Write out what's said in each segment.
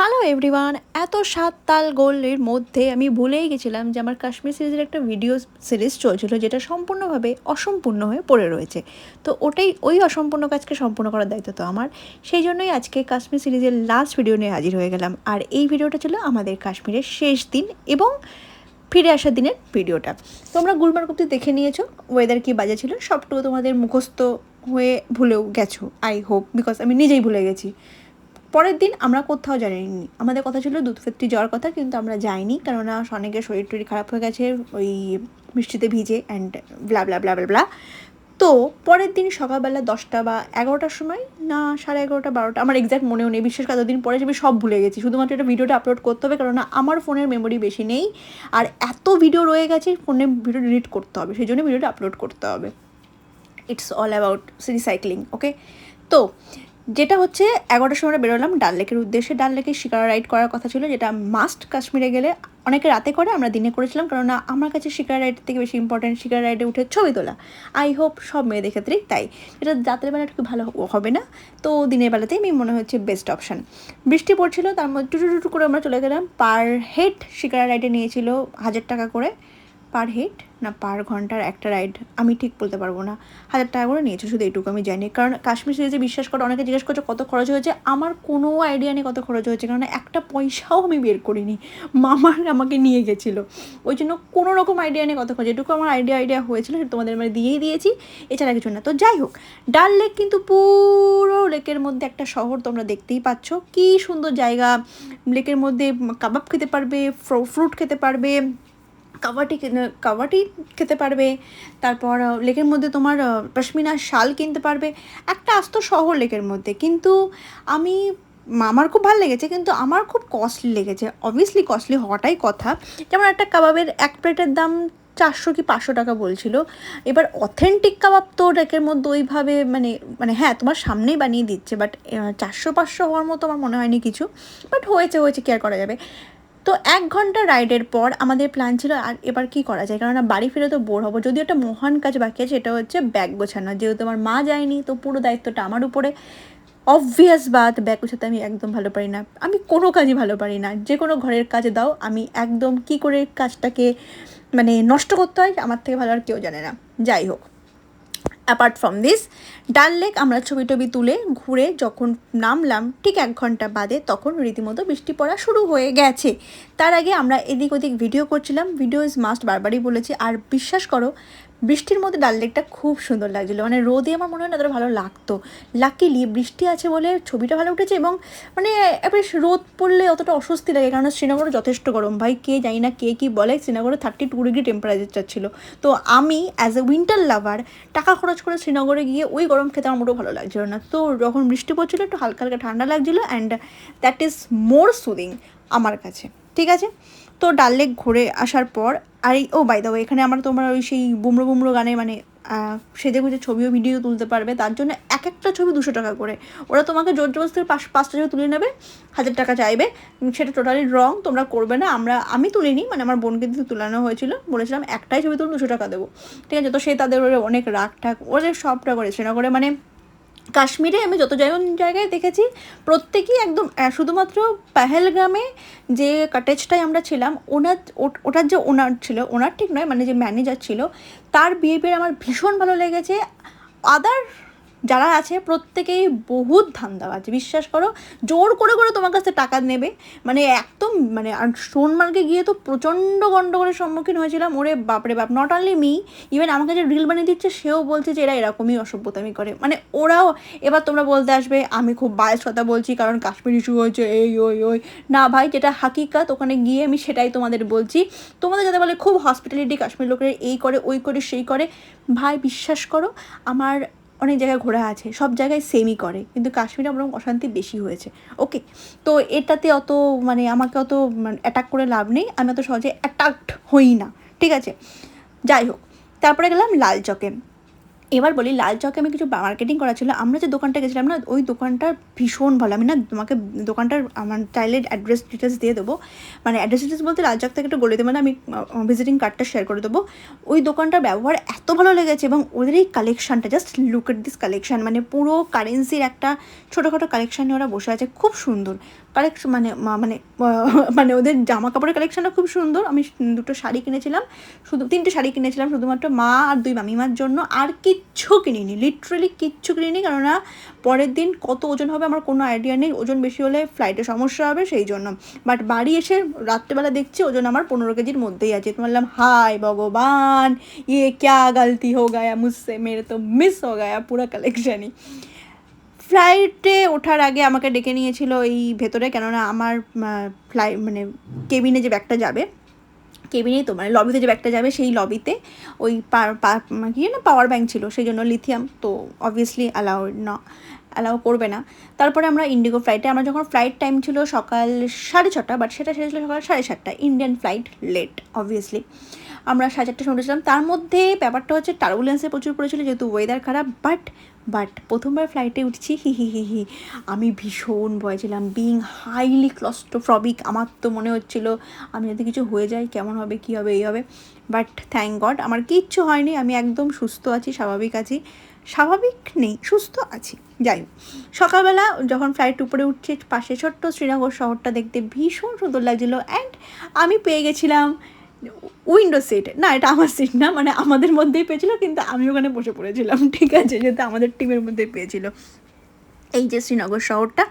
Hello everyone এত সাত তাল গোলের মধ্যে আমি ভুলেই গেছিলাম যে আমার কাশ্মীর সিরিজের একটা ভিডিও সিরিজ চলছিল যেটা সম্পূর্ণভাবে অসম্পূর্ণ হয়ে পড়ে রয়েছে। তো ওটাই, ওই অসম্পূর্ণ কাজকে সম্পূর্ণ করার দায়িত্ব তো আমার। সেই জন্যই আজকে কাশ্মীর সিরিজের লাস্ট ভিডিও নিয়ে হাজির হয়ে গেলাম। আর এই ভিডিওটা ছিল আমাদের কাশ্মীরের শেষ দিন এবং ফিরে আসার দিনের ভিডিওটা তোমরা গুলমার্গ অব্দি দেখে নিয়েছো ওয়েদার কী বাজে ছিল, সবটুকু তোমাদের মুখস্থ হয়ে ভুলেও গেছো আই হোপ বিকজ আমি নিজেই ভুলে গেছি। পরের দিন আমরা কোথাও জানিনি আমাদের কথা ছিল দুধ ফেত্রি যাওয়ার কথা, কিন্তু আমরা যাইনি, কেননা অনেকের শরীর টরীর খারাপ হয়ে গেছে, ওই বৃষ্টিতে ভিজে and blah blah blah blah তো পরের দিন সকালবেলা দশটা বা এগারোটার সময়, না, সাড়ে এগারোটা, বারোটা, আমার এক্স্যাক্ট মনেও নেই বিশেষ কতদিন পরে আমি সব ভুলে গেছি। শুধুমাত্র এটা ভিডিওটা আপলোড করতে হবে কারণ আমার ফোনের মেমোরি বেশি নেই, আর এত ভিডিও রয়ে গেছে ফোনে ভিডিও ডিলিট করতে হবে সেই জন্য ভিডিওটা আপলোড করতে হবে। It's all about recycling okay তো যেটা হচ্ছে এগারোটার সময় বেরোলাম, ডাল লেকের উদ্দেশ্যে। ডাল লেকে শিকারা রাইড করার কথা ছিল, যেটা মাস্ট কাশ্মীরে গেলে অনেকে রাতে করে, আমরা দিনে করেছিলাম। কারণ আমার কাছে শিকার রাইডের থেকে বেশি ইম্পর্টেন্ট শিকার রাইডে উঠে ছবি তোলা। আই হোপ সব মেয়েদের ক্ষেত্রেই তাই। এটা রাতের বেলা একটু ভালো হবে না। তো দিনের বেলাতেই আমি মনে হচ্ছে বেস্ট অপশান বৃষ্টি পড়ছিল, তার মধ্যে টুটু টুটু করে আমরা চলে গেলাম। পার হেড শিকারা রাইডে নিয়েছিল হাজার টাকা করে। পার হেড না পার ঘণ্টার একটা রাইড, আমি ঠিক বলতে পারব না। হাজার টাকা করে নিয়েছে শুধু এইটুকু আমি জানি। কারণ কাশ্মীর সিরিজে বিশ্বাস করে, অনেকে জিজ্ঞেস করছে কত খরচ হয়েছে। আমার কোনো আইডিয়া নেই কত খরচ হয়েছে। কারণ একটা পয়সাও আমি বের করিনি। মামার আমাকে নিয়ে গেছিল। ওই জন্য কোনো রকম আইডিয়া নেই কত খরচ। এটুকু আমার আইডিয়া আইডিয়া হয়েছিল, সেটা তোমাদের মানে দিয়েই দিয়েছি। এছাড়া কিছু না। তো যাই হোক, ডাল লেক কিন্তু পুরো লেকের মধ্যে একটা শহর তোমরা দেখতেই পাচ্ছ। কী সুন্দর জায়গা। লেকের মধ্যে কাবাব খেতে পারবে ফ্রুট খেতে পারবে। কাবাটি কাবাটি খেতে পারবে, তারপর লেকের মধ্যে তোমার পশমিনা শাল কিনতে পারবে, একটা আস্ত শহর লেকের মধ্যে। কিন্তু আমি আমার খুব ভালো লেগেছে, কিন্তু আমার খুব কস্টলি লেগেছে। অবভিয়াসলি কস্টলি হওয়াটাই কথা। যেমন একটা কাবাবের এক প্লেটের দাম চারশো কি পাঁচশো টাকা বলছিল। এবার অথেন্টিক কাবাব তো লেকের মধ্যে ওইভাবে মানে মানে হ্যাঁ তোমার সামনেই বানিয়ে দিচ্ছে বাট চারশো পাঁচশো হওয়ার মতো আমার মনে হয়নি কিছু। বাট হয়েছে হয়েছে কেয়ার করা যাবে? তো এক ঘণ্টা রাইডের পর আমাদের প্ল্যান ছিল আর এবার কি করা যায়? কারণ বাড়ি ফিরে তো বোর হব। যদিও একটা মহান কাজ বাকি আছে, সেটা হচ্ছে ব্যাগ গোছানো। যেহেতু আমার মা যায়নি, তো পুরো দায়িত্বটা আমার উপরে। অবভিয়াস বাদ ব্যাগ গোছাতে আমি একদম ভালো পারি না। আমি কোনো কাজই ভালো পারি না। যে কোনো ঘরের কাজে দাও, আমি একদম কি করে কাজটাকে মানে নষ্ট করতে হয়, আমার থেকে ভালো আর কেউ জানে না। যাই হোক। Apart from this Dal Lake আমরা ছবি টবি তুলে ঘুরে যখন নামলাম, ঠিক এক ঘণ্টা বাদে তখন রীতিমতো বৃষ্টি পড়া শুরু হয়ে গেছে। তার আগে আমরা এদিক ওদিক ভিডিও করছিলাম। ভিডিও ইজ মাস্ট বারবারই বলেছি। আর বিশ্বাস করো বৃষ্টির মধ্যে ডাল লেকটা খুব সুন্দর লাগছিল। মানে রোদে আমার মনে হয় না এতটা ভালো লাগতো। লাকিলি বৃষ্টি আছে বলে ছবিটা ভালো উঠেছে এবং মানে এবার রোদ পড়লে অতটা অস্বস্তি লাগে কারণ শ্রীনগরে যথেষ্ট গরম। ভাই, কে জানি না কে কী বলে, শ্রীনগরে থার্টি টু ডিগ্রি টেম্পারেচার ছিল। তো আমি অ্যাজ এ উইন্টার লাভার টাকা খরচ করে শ্রীনগরে গিয়ে ওই গরম খেতে আমার মোটেও ভালো লাগছিল না। তো যখন বৃষ্টি পড়ছিলো, একটু হালকা হালকা ঠান্ডা লাগছিল and that is more soothing আমার কাছে। ঠিক আছে? তো ডাল লেক ঘুরে আসার পর, আর এই ও বাই দাও এখানে আমরা তোমরা ওই সেই বুমড়ো বুমড়ো গানে মানে সেজে গুজে ছবিও ভিডিও তুলতে পারবে। তার জন্য এক একটা ছবি দুশো টাকা করে। ওরা তোমাকে জোর জবরদস্তি পাঁচ পাঁচটা ছবি তুলে নেবে, হাজার টাকা চাইবে। সেটা টোটালি রং তোমরা করবে না। আমরা আমি তুলিনি মানে আমার বোনকে দিয়ে তুলানো হয়েছিল। বলেছিলাম, একটাই ছবি তুলে দুশো টাকা দেবো। ঠিক আছে? তো সে তাদের অনেক রাগ ঠাক, ওদের সবটা করে না করে মানে কাশ্মীরে আমি যত জায়গায় দেখেছি, প্রত্যেকেই একদম শুধুমাত্র পাহেলগ্রামে যে কাটেজটায় আমরা ছিলাম, ওনার ওটার যে ওনার ছিল, ওনার ঠিক নয় মানে যে ম্যানেজার ছিল, তার বিহেভিয়ার আমার ভীষণ ভালো লেগেছে। আদার যারা আছে প্রত্যেকেই বহুত ধান্দাবাজ বিশ্বাস করো, জোর করে করে তোমার কাছে টাকা নেবে। মানে একদম মানে আর সোনমার্গে গিয়ে তো প্রচণ্ড গণ্ডগোলের সম্মুখীন হয়েছিলাম। ওরে বাপরে বাপ নট অনলি মি ইভেন আমাকে যে রিল বানিয়ে দিচ্ছে, সেও বলছে যে এরা এরকমই অসভ্যতামি করে। মানে ওরাও, এবার তোমরা বলতে আসবে, আমি খুব বায়স কথা বলছি, কারণ কাশ্মীর ইস্যু হয়েছে, এই, ওই ওই। না ভাই, যেটা হাকিকাত, ওখানে গিয়ে আমি সেটাই তোমাদের বলছি। তোমাদের যাতে বলে, খুব হসপিটালিটি কাশ্মীর লোকের এই করে, ওই করে, সেই করে। ভাই, বিশ্বাস করো, আমার অনেক জায়গায় ঘোরা আছে, সব জায়গায় সেমই করে, কিন্তু কাশ্মীরে আমার অশান্তি বেশি হয়েছে। ওকে তো এটাতে অত মানে আমাকে অত অ্যাটাক করে লাভ নেই, আমি অত সহজে অ্যাটাকড হই না, ঠিক আছে? যাই হোক, তারপরে গেলাম লাল চকে এবার বলি লাল চকে আমি কিছু মার্কেটিং করা ছিল। আমরা যে দোকানটা গেছিলাম না, ওই দোকানটার ভীষণ ভালো। আমি না তোমাকে দোকানটার আমার চাইলে অ্যাড্রেস ডিটেলস দিয়ে দেবো। মানে অ্যাড্রেস ডিটেলস বলতে রাজ্জাক থেকে একটু গলিতে মানে আমি ভিজিটিং কার্ডটা শেয়ার করে দেবো। ওই দোকানটার ব্যবহার এত ভালো লেগেছে এবং ওদের এই কালেকশানটা just look at this collection মানে পুরো কারেন্সির একটা ছোটোখাটো কালেকশান নিয়ে ওরা বসে আছে, খুব সুন্দর। কালেকশন মানে মানে মানে ওদের জামা কাপড়ের কালেকশানটা খুব সুন্দর। আমি দুটো শাড়ি কিনেছিলাম, শুধু, তিনটে শাড়ি কিনেছিলাম, শুধুমাত্র মা আর দুই মামিমার জন্য। আর কিচ্ছু কিনিনি লিটারেলি কিচ্ছু কিনিনি, কেননা পরের দিন কত ওজন হবে আমার কোনো আইডিয়া নেই, ওজন বেশি হলে ফ্লাইটে সমস্যা হবে সেই জন্য। বাট বাড়ি এসে রাত্রেবেলা দেখছি ওজন আমার পনেরো কেজির মধ্যেই আছে। তো বললাম হাই ভগবান ইয়ে ক্যা গালতি হো গায়া মুঝসে, মেরে তো মিস হো গায়া পুরো কালেকশানই ফ্লাইটে ওঠার আগে আমাকে ডেকে নিয়েছিল এই ভেতরে, কেননা আমার ফ্লাই মানে কেবিনে যে ব্যাগটা যাবে কেবিনেই তো মানে লবিতে যে ব্যাগটা যাবে সেই লবিতে ওই পা কি না পাওয়ার ব্যাংক ছিল, সেই জন্য লিথিয়াম তো অবভিয়াসলি অ্যালাউড না। অ্যালাউ করবে না। তারপরে আমরা ইন্ডিগো ফ্লাইটে আমরা যখন ফ্লাইট টাইম ছিল সকাল সাড়ে ছটা বাট সেটা সেটা ছিল সকাল সাড়ে সাতটা ইন্ডিয়ান ফ্লাইট লেট অবভিয়াসলি আমরা সাড়ে চারটে সময় উঠেছিলাম। তার মধ্যে ব্যাপারটা হচ্ছে টার্বুলেন্সে প্রচুর পড়েছিল, যেহেতু ওয়েদার খারাপ বাট বাট প্রথমবার ফ্লাইটে উঠছি, হি হি হি হি। আমি ভীষণ ভয় ছিলাম বিং হাইলি ক্লস্টোফ্রবিক আমার তো মনে হচ্ছিল আমি যদি কিছু হয়ে যাই, কেমন হবে, কী হবে, এই হবে। বাট থ্যাংক গড আমার কিচ্ছু হয়নি, আমি একদম সুস্থ আছি, স্বাভাবিক আছি। স্বাভাবিক নেই, সুস্থ আছি। যাই হোক, সকালবেলা যখন ফ্লাইট উপরে উঠছে, পাশে ছোট্ট শ্রীনগর শহরটা দেখতে ভীষণ সুন্দর লাগছিল অ্যান্ড আমি পেয়ে গেছিলাম উইন্ডো সিট না, এটা আমার সিট না মানে আমাদের মধ্যেই পেয়েছিল, কিন্তু আমি ওখানে বসে পড়েছিলাম, ঠিক আছে, যেহেতু আমাদের টিমের মধ্যেই পেয়েছিল। এই যে শ্রীনগর শহরটা,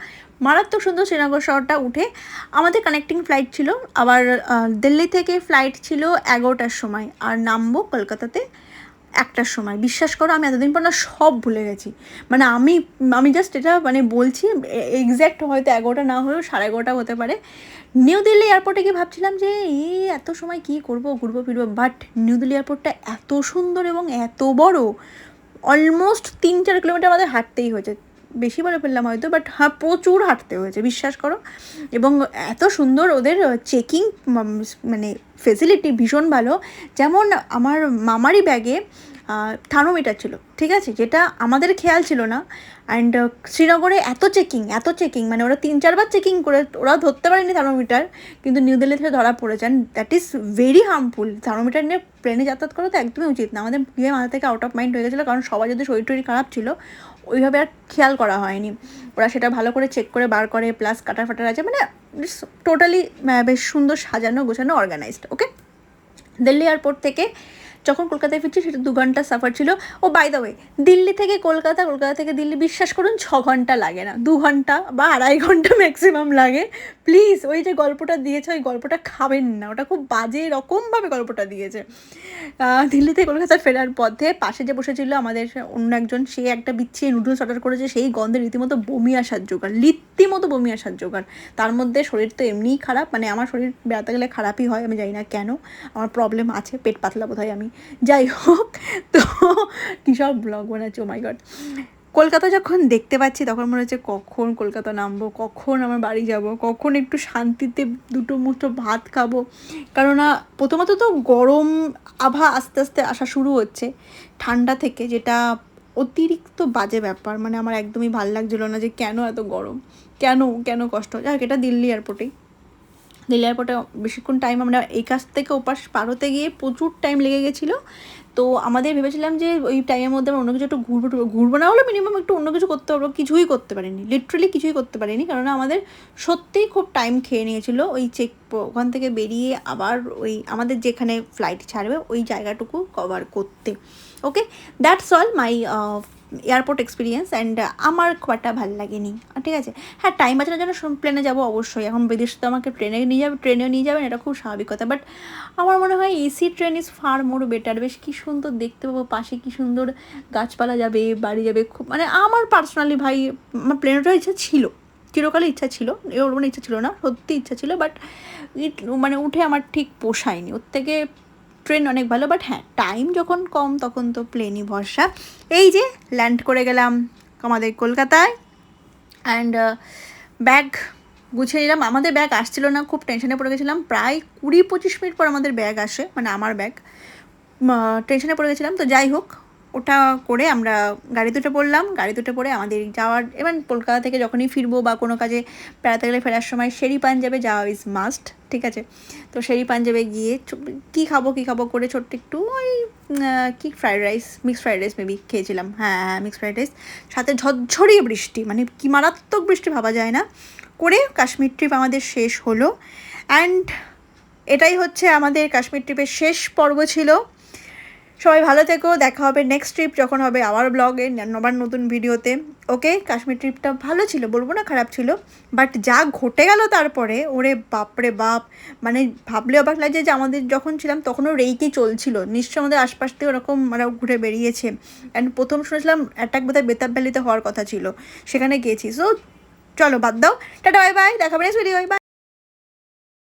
মারাত্মক সুন্দর শ্রীনগর শহরটা উঠে আমাদের কানেক্টিং ফ্লাইট ছিল, আবার দিল্লি থেকে ফ্লাইট ছিল এগারোটার সময়, আর নামবো কলকাতাতে একটার সময়। বিশ্বাস করো, আমি এতদিন পর না সব ভুলে গেছি। মানে আমি আমি জাস্ট এটা মানে বলছি এক্স্যাক্ট হয়তো এগারোটা না হলেও সাড়ে এগারোটা হতে পারে। নিউ দিল্লি এয়ারপোর্টে গিয়ে ভাবছিলাম যে এই এত সময় কি করব, ঘুরবো, ফিরবো? বাট নিউ দিল্লি এয়ারপোর্টটা এত সুন্দর এবং এত বড় অলমোস্ট তিন চার কিলোমিটার আমাদের হাঁটতেই হয়েছে। বেশি বলে ফেললাম হয়তো বাট হ্যাঁ প্রচুর হাঁটতে হয়েছে, বিশ্বাস করো। এবং এত সুন্দর ওদের চেকিং মানে ফেসিলিটি ভীষণ ভালো। যেমন আমার মামারই ব্যাগে থার্মোমিটার ছিল, ঠিক আছে? যেটা আমাদের খেয়াল ছিল না। অ্যান্ড শ্রীনগরে এত চেকিং এত চেকিং মানে ওরা তিন চারবার চেকিং করে, ওরা ধরতে পারেনি থার্মোমিটার, কিন্তু নিউ দিল্লি থেকে ধরা পড়েছেন that is very harmful thermometer নিয়ে প্লেনে যাতায়াত করা তো একদমই উচিত না। আমাদের বিয়ে মাথা থেকে আউট অফ মাইন্ড হয়ে গেছিল, কারণ সবাই যদি শরীর টরীর খারাপ ছিল ওইভাবে আর খেয়াল করা হয়নি। ওরা সেটা ভালো করে চেক করে বার করে প্লাস কাটার ফাটার আছে মানে টোটালি বেশ সুন্দর সাজানো গোছানো অর্গানাইজড ওকে দিল্লি এয়ারপোর্ট থেকে যখন কলকাতায় ফিরছি, সেটা দু ঘণ্টা সাফার ছিল। ও বাই দ্য ওয়ে দিল্লি থেকে কলকাতা কলকাতা থেকে দিল্লি বিশ্বাস করুন, ছ ঘণ্টা লাগে না। দু ঘণ্টা বা আড়াই ঘণ্টা ম্যাক্সিমাম লাগে। প্লিজ ওই যে গল্পটা দিয়েছে, ওই গল্পটা খাবেন না। ওটা খুব বাজে রকমভাবে গল্পটা দিয়েছে। দিল্লি থেকে কলকাতা ফেরার পথে পাশে যে বসেছিল আমাদের অন্য একজন, সে একটা বিচ্ছি নুডলস অর্ডার করেছে, সেই গন্ধে রীতিমতো বমি আসার জোগাড় রীতিমতো বমি আসার জোগাড়। তার মধ্যে শরীর তো এমনিই খারাপ মানে আমার শরীর বেড়াতে গেলে খারাপই হয়, আমি জানি না কেন। আমার প্রবলেম আছে, পেট পাতলা বোধ হয় আমি। যাই হোক, তো কী সব ব্লগ বানাচ্ছে? মাই গড কলকাতা যখন দেখতে পাচ্ছি, তখন মনে হচ্ছে কখন কলকাতা নামবো, কখন আমার বাড়ি যাব, কখন একটু শান্তিতে দুটো মুঠো ভাত খাব। কেননা, প্রথমত তো গরম আভা আস্তে আস্তে আসা শুরু হচ্ছে, ঠান্ডা থেকে, যেটা অতিরিক্ত বাজে ব্যাপার। মানে আমার একদমই ভালো লাগছিল না যে কেন এত গরম, কেন কেন কষ্ট? যাক এটা দিল্লি এয়ারপোর্টেই দিল্লি এয়ারপোর্টে বেশিক্ষণ টাইম আমরা এই কাছ থেকে ওপাশ পার হতে গিয়ে প্রচুর টাইম লেগে গেছিল। তো আমাদের ভেবেছিলাম যে ওই টাইমের মধ্যে আমরা অন্য কিছু একটু ঘুরবো ঘুরবো না হলে মিনিমাম একটু অন্য কিছু করতে পারব, কিছুই করতে পারিনি। লিটারেলি কিছুই করতে পারিনি কারণ আমাদের সত্যিই খুব টাইম খেয়ে নিয়েছিল ওই চেক ওখান থেকে বেরিয়ে আবার ওই আমাদের যেখানে ফ্লাইট ছাড়বে ওই জায়গাটুকু কভার করতে। Okay that's all my airport experience and আমার খুব একটা ভালো লাগেনি। ঠিক আছে? হ্যাঁ টাইম বাঁচানোর জন্য প্লেনে যাব অবশ্যই। এখন বিদেশ তো আমাকে ট্রেনে নিয়ে যাবে ট্রেনেও নিয়ে যাবেন, এটা খুব স্বাভাবিক কথা। বাট আমার মনে হয় AC train is far more better বেশ কী সুন্দর দেখতে পাবো, পাশে কী সুন্দর গাছপালা যাবে, বাড়ি যাবে, খুব মানে আমার পার্সোনালি ভাই, আমার প্লেনেরও ইচ্ছা ছিল। চিরকালে ইচ্ছা ছিল। ওর মানে ইচ্ছা ছিল না, সত্যি ইচ্ছা ছিল বাট মানে উঠে আমার ঠিক পোষায়নি। ওর থেকে ট্রেন অনেক ভালো বাট হ্যাঁ টাইম যখন কম, তখন তো প্লেনই ভরসা। এই যে ল্যান্ড করে গেলাম আমাদের কলকাতায় অ্যান্ড ব্যাগ গুছিয়ে নিলাম। আমাদের ব্যাগ আসছিল না, খুব টেনশনে পড়ে গেছিলাম। প্রায় কুড়ি পঁচিশ মিনিট পর আমাদের ব্যাগ আসে মানে আমার ব্যাগ টেনশনে পড়ে গেছিলাম, তো যাই হোক ওটা করে আমরা গাড়ি দুটো পড়লাম। গাড়ি দুটো পরে আমাদের যাওয়ার এবার কলকাতা থেকে যখনই ফিরবো বা কোনো কাজে বেড়াতে গেলে ফেরার সময় শেরি পাঞ্জাবে যাওয়া ইজ মাস্ট ঠিক আছে? তো শেরি পাঞ্জাবে গিয়ে কী খাব কী খাব করে ছোট্ট একটু ওই কি fried rice mixed fried rice maybe খেয়েছিলাম। হ্যাঁ হ্যাঁ মিক্সড ফ্রাইড রাইস সাথে ঝরঝরিয়ে বৃষ্টি মানে কি মারাত্মক বৃষ্টি ভাবা যায় না। করে কাশ্মীর ট্রিপ আমাদের শেষ হলো। অ্যান্ড এটাই হচ্ছে আমাদের কাশ্মীর ট্রিপের শেষ পর্ব ছিল। সবাই ভালো থেকো, দেখা হবে নেক্সট ট্রিপ যখন হবে আবার ব্লগে আবার নতুন ভিডিওতে ওকে কাশ্মীর ট্রিপটা ভালো ছিল, বলব না খারাপ ছিল বাট যা ঘটে গেল তারপরে, ওরে বাপরে বাপ মানে ভাবলে অবাক লাগে যে আমাদের যখন ছিলাম তখনও রেইকি চলছিল। নিশ্চয় আমাদের আশপাশ থেকে ওরকম ওরা ঘুরে বেরিয়েছে। অ্যান্ড প্রথম শুনেছিলাম অ্যাটাক বোধহয় বেতাব ভ্যালিতে হওয়ার কথা ছিল, সেখানে গেছি সো চলো বাদ দাও। টাটা বাই বাই দেখা হবে নেক্সট ভিডিও বাই